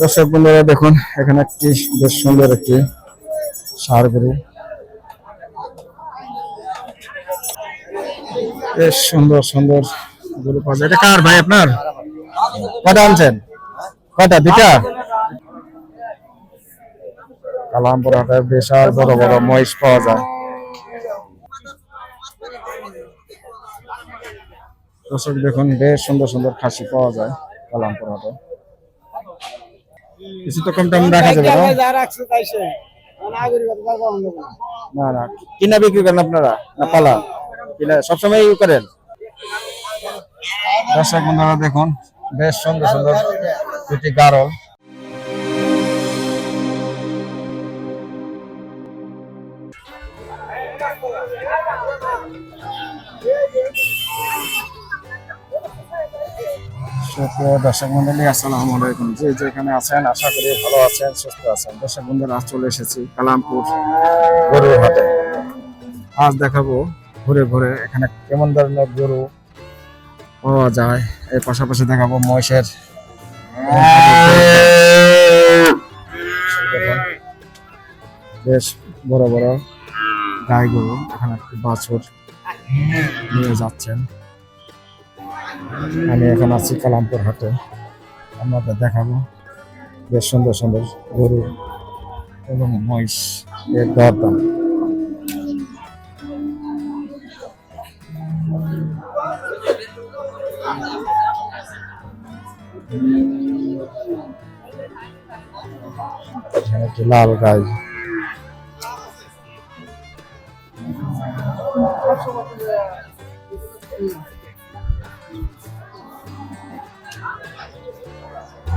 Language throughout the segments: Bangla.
দর্শক বন্ধুরা দেখুন এখানে একটি বেশ সুন্দর একটি সার গরু। বেশ সুন্দর সুন্দর গরু পাওয়া যায়। এটা কার ভাই আপনার? কটা আনছেন? কটা দুটা কালামপুর হাটে বিশাল বড় বড় মহিষ পাওয়া যায়। দর্শক দেখুন, বেশ সুন্দর সুন্দর খাসি পাওয়া যায় কালামপুর কিছু তো কম টম রাখা যাবে, না? না না। কিনা বিক্রি করেন আপনারা, না পালা? কিনা সবসময় ইউ করেন? দর্শক বন্ধুরা দেখুন, বেশ সুন্দর সুন্দর দুটি গারল। সুপ্রিয় দর্শক মন্ডলী আসসালামু আলাইকুম। যে যেখানে আছেন, আশা করি ভালো আছেন, সুস্থ আছেন। দর্শক বন্ধুরা আজ চলে এসেছি কালামপুর গরুর হাটে। আজ দেখাবো ঘুরে ঘুরে এখানে কেমন ধরনের গরু পাওয়া যায়। এর পাশাপাশি দেখাবো মহিষের বেশ বড় বড় গাই গরু। এখানে একটি বাছুর নিয়ে যাচ্ছেন। আমি এখন আছি কালামপুর হাটে। আমাদের দেখাবো বেশ সুন্দর সুন্দর গরু এবং মহিষ এর দরদাম লাল গাই।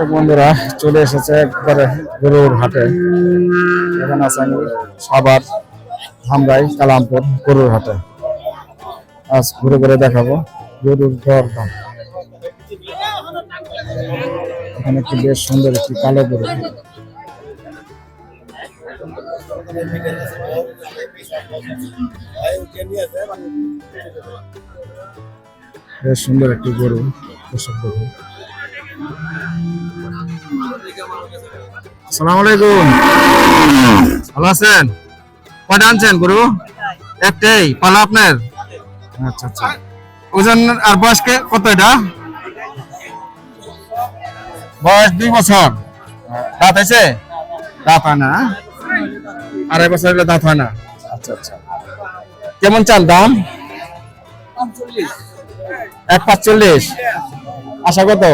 দর্শক বন্ধুরা, চলে এসেছে একবারে গরুর হাটে। এখানে আছে আমি সাবার ধামরাই, কালামপুর গরুর হাটে। আজ ঘুরে ঘুরে দেখাবো গরুর দর দাম। এখানে একটি বেশ সুন্দর একটি কালো গরু। বেশ সুন্দর একটি গরু দর্শক দেখুন আচ্ছা আচ্ছা। বয়স দুই বছর। দাঁত হয়েছে দাঁত হয় না আড়াই বছর হলে দাঁত হয় আচ্ছা কেমন চান দাম? এক পাঁচচল্লিশ। আশা কত?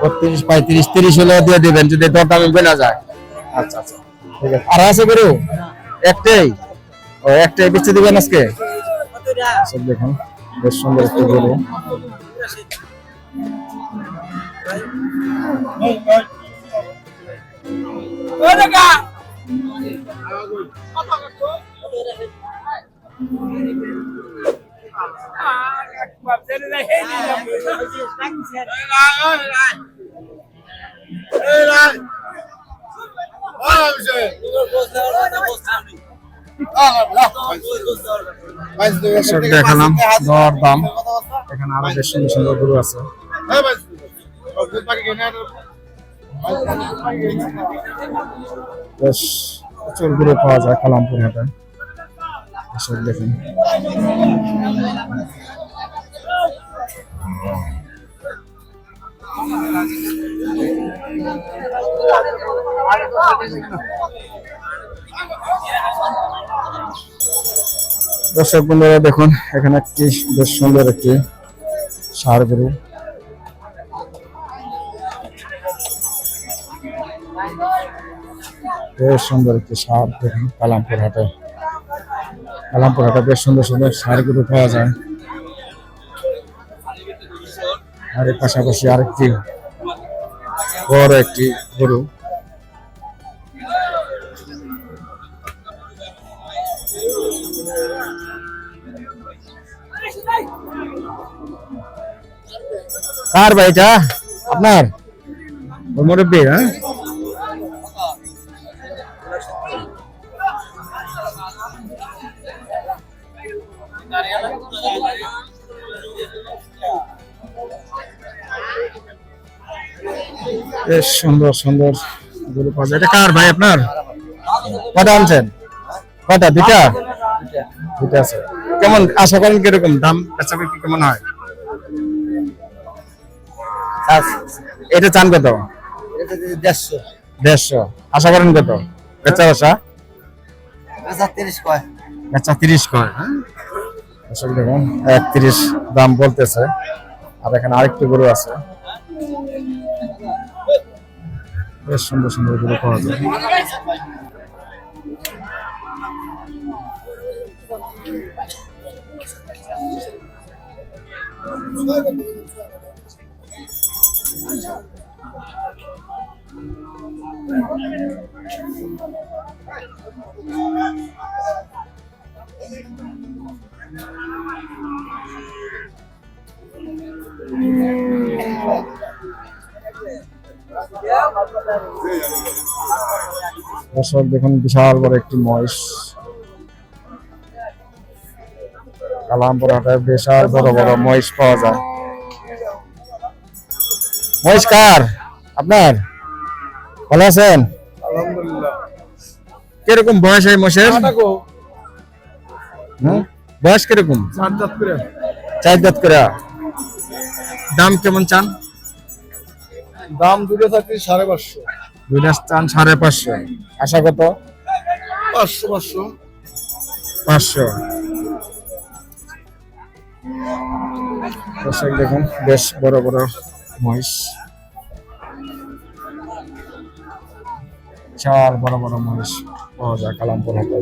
বত্রিশ, পঁয়ত্রিশ, তিরিশ হলে দিয়ে দিবেন, যদি দরদামে বেনা যায়। আচ্ছা আচ্ছা। আছে। আর আছে গরু? একটাই? ও, একটাই বেচে দিবেন আজকে? সব দেখুন। বেশ সুন্দর একটি গরু। দর্শক দেখালাম দর দাম এখানে আরও বেশ সুন্দর সুন্দর গরু আছে বেশ প্রচুর গরু পাওয়া যায় কালামপুর হাটে এসব দেখুন দর্শক বন্ধুরা, দেখুন, এখানে একটি বেশ সুন্দর একটি সার গরু। বেশ সুন্দর একটি সার, দেখুন, কালামপুর হাটে। কালামপুর হাটে বেশ সুন্দর সুন্দর সার গরু পাওয়া যায়। আর এর পাশাপাশি আরেকটি বড় একটি গরু। কার ভাই এটা আপনার মুরব্বী হ্যাঁ? বেশ সুন্দর সুন্দর গরু পাওয়া যায়। এটা কার ভাই আপনার? কটা আনছেন? কটা? দুটা দুটা আছে। কেমন, আশা করেন কীরকম? দাম, বেচা বিক্রি কেমন হয়? এটা চান কত? দেড়শো। আশা করেন কত? বেচা বসা? হাজার তিরিশ কয় বেচা তিরিশ কয় হ্যাঁ দাম বলতেছে। আর এখানে আরেকটি গরু আছে। বেশ সুন্দর সুন্দর গরু পাওয়া যায় দর্শক দেখুন বিশাল বড় একটি মহিষ। কালামপুর হাটে বিশাল বড় বড় মহিষ পাওয়া যায়। মহিষ কার? আপনার? ভালো আছেন? কীরকম বয়স এই মহিষের? হুম? বয়স কীরকম? চার দাঁত করে। দাম কেমন চান? দাম দুটো থাকছে সাড়ে পাঁচশো। দুইটা চান সাড়ে পাঁচশো। আশা কত? পাঁচশো পাঁচশো। পাঁচশো। দর্শক দেখুন বেশ বড় বড় মহিষ। চার বড় বড় মহিষ। পাওয়া যায় কালামপুর হাটে।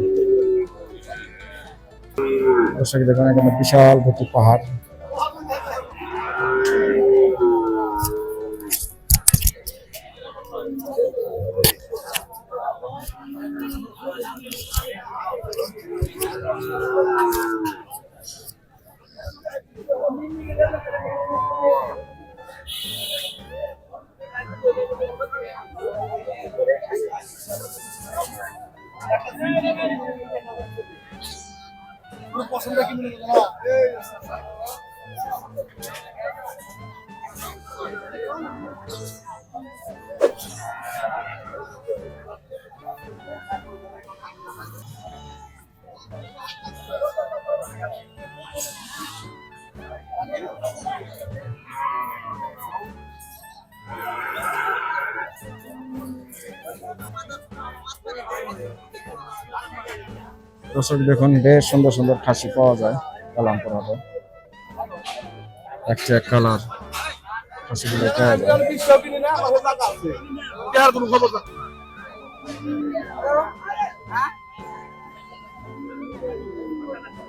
দর্শক দেখুন এখানে বিশাল দুটি পাহাড়। পছন্দ কি মনে করো Thank you. দর্শক দেখুন বেশ সুন্দর সুন্দর খাসি পাওয়া যায় কালামপুর হাটে একটা এক কালার খাসিগুলো পাওয়া যায়।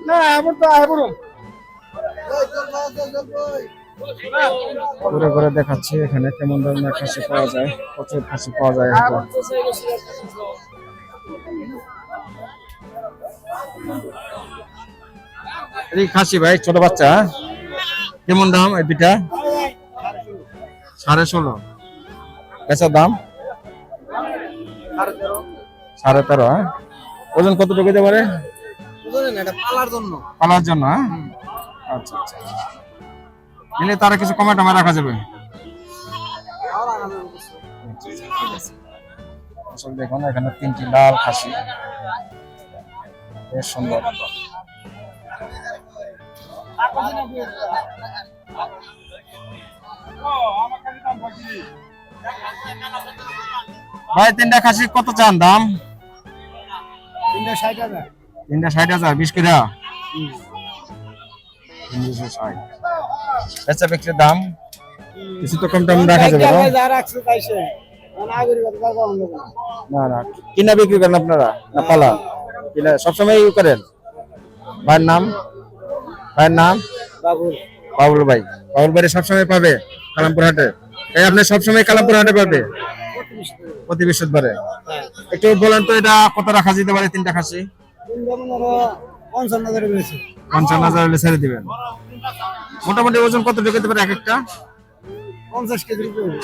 না তো ঘুরে ঘুরে দেখাচ্ছি এখানে কেমন ধরনের খাসি পাওয়া যায় প্রচুর খাসি পাওয়া যায় খাসি ভাই, ছোট বাচ্চা হ্যাঁ? কেমন দাম এই পিঠা সাড়ে ষোলো। বেচার দাম? সাড়ে তেরো হ্যাঁ? ওজন কতটুকু দিতে পারে? পালার জন্য পালার হ্যাঁ? আচ্ছা আচ্ছা নিলে তারা কিছু কমে টমে রাখা যাবে। দেখুন, এখানে তিনটি লাল খাসি। বেশ সুন্দর। ভাই তিনটা খাসি কত চান দাম? তিনটা ষাট হাজার। তিনটা ষাট হাজার বিশ কিরা তিনশো ষাট বেচা বিক্রির দাম? কিছু তো কম টম রাখা যাবে না? না না। কিনা বিক্রি করেন আপনারা? না পালা? কিনা সবসময় ইউ করেন? ভাইয়ের নাম? ভাইয়ের নাম? বাবুল। বাবুল ভাই। বাবুল ভাই সবসময় পাবে কালামপুর হাটে এই আপনি সবসময় কালামপুর হাটে পাবে? প্রতি বৃহস্পতিবারে একটু বলেন তো এটা কত রাখা যেতে পারে তিনটা খাসি? পঞ্চান্ন হাজার পঞ্চান্ন হাজার হলে ছেড়ে দিবেন। মোটামুটি ওজন কত ঢুকাতে পারে এক একটা? পঞ্চাশ কেজির উপরে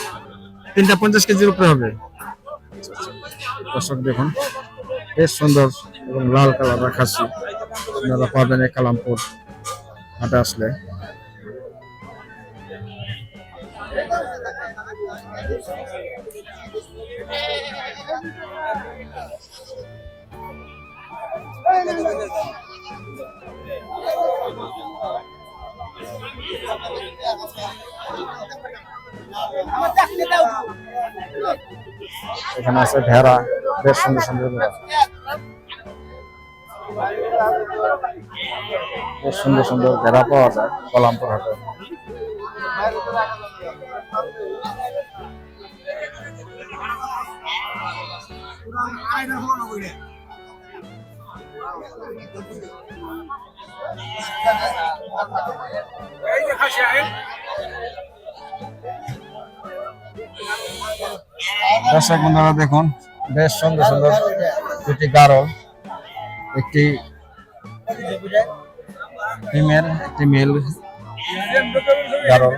তিনটা পঞ্চাশ কেজির উপরে হবে। দর্শক দেখুন বেশ সুন্দর এবং লাল কালার খাসি আপনারা পাবেন এই কালামপুর। হাটে আসলে। এখানে আছে ভেড়া বেশ সুন্দর সুন্দর বেশ সুন্দর সুন্দর ভেড়া পাওয়া যায়, কলামপুর হাটে। দর্শক বন্ধুরা, দেখুন, বেশ সুন্দর সুন্দর দুটি গারল, একটি ফিমেল একটি মেল গারল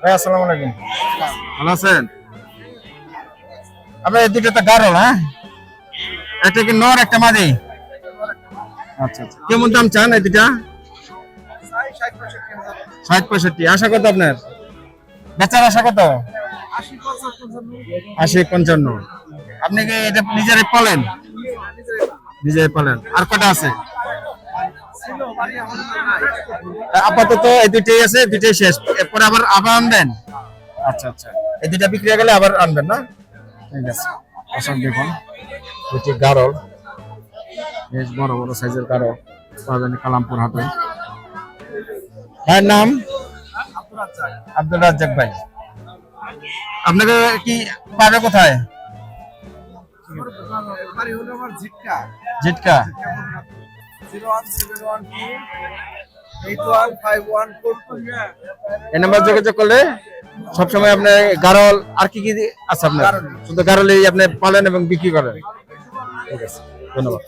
ভাই আসসালামু আলাইকুম। ভালো আছেন? আপনার এই দুটো তো গারল হ্যাঁ একটা কি নর একটা মাদি? আচ্ছা আচ্ছা। কেমন দাম চান এই দুটা ষাট পঁয়ষট্টি। আশা কত আপনার? বেচার আশা কত? আশি পঞ্চান্ন। আপনি কি এটা নিজের পালেন নিজের পালেন। আর কটা আছে? আপাতত এই দুইটাই আছে, দুইটাই শেষ। এরপরে আবার আবার আনবেন? আচ্ছা আচ্ছা। এই দুইটা বিক্রি হয়ে গেলে আবার আনবেন না? ঠিক আছে। আসুন দেখুন দুটি গারল। বেশ বড় বড় সাইজের গারল। পাবেন কালামপুর হাটে। ভাইয়ের নাম? আব্দুল রাজ্জাক ভাই। আপনাকে কি পাবে কোথায়? বাড়ি হলো আমার Jhitka? Jitka zero one seven one two eight one five one four two এই নাম্বার যোগাযোগ করলে সবসময় আপনি গারল আর কি কি আছে আপনার? শুধু গারলই আপনি পালেন এবং বিক্রি করেন। ঠিক আছে ধন্যবাদ।